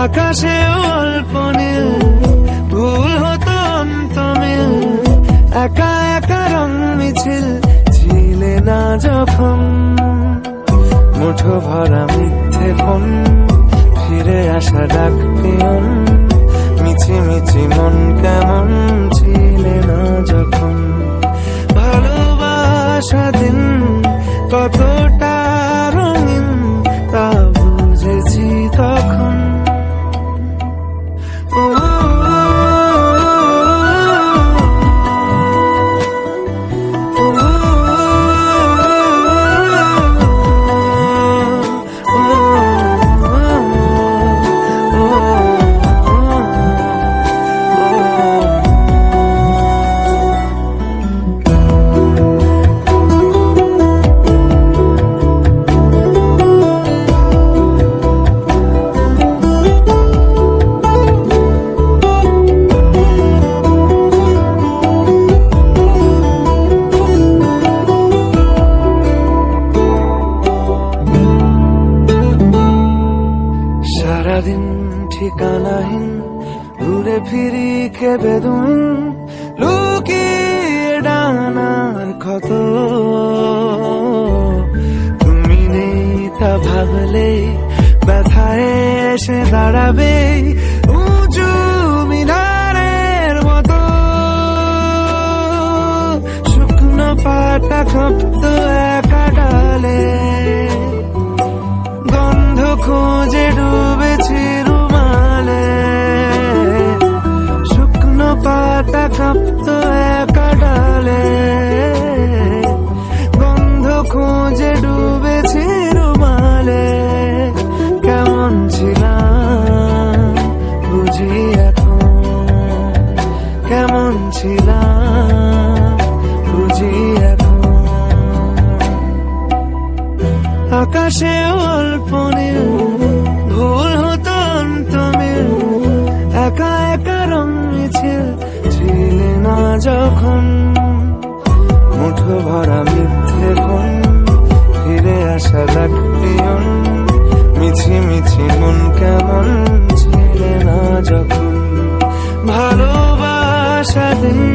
আকাশে অল্প নীল ভুল হতো অন্তমিল একা একা রং মিছিল, ছিলে না যখন। মুঠো ভরা মিথ্যে ফোন, ফিরে আসা ডাক মিছি মিছি মন কেমন, ছিলে না যখন। ঘুরে ফিরি কে বেদুন লুকিয়ে ডানার ক্ষত। তুমি নেই তা ভাবলে ব্যথায় এসে দাঁড়াবে উঁচু মিনারের মতো। শুকনো পাতা খপ্ত একা ডালে, গন্ধ খুঁজে ডুবেছি রুমালে কেমন ছিলাম বুঝি এখন? কেমন ছিলাম বুঝি এখন? আকাশে অল্প নীল ভুল হতো অন্তমিল, একা একা রং ছিলে না যখন মুঠো ভরা লাগলিয়ন মিছি মিছি মন কেমন ছিলে না যখন ভালোবাসা দিন।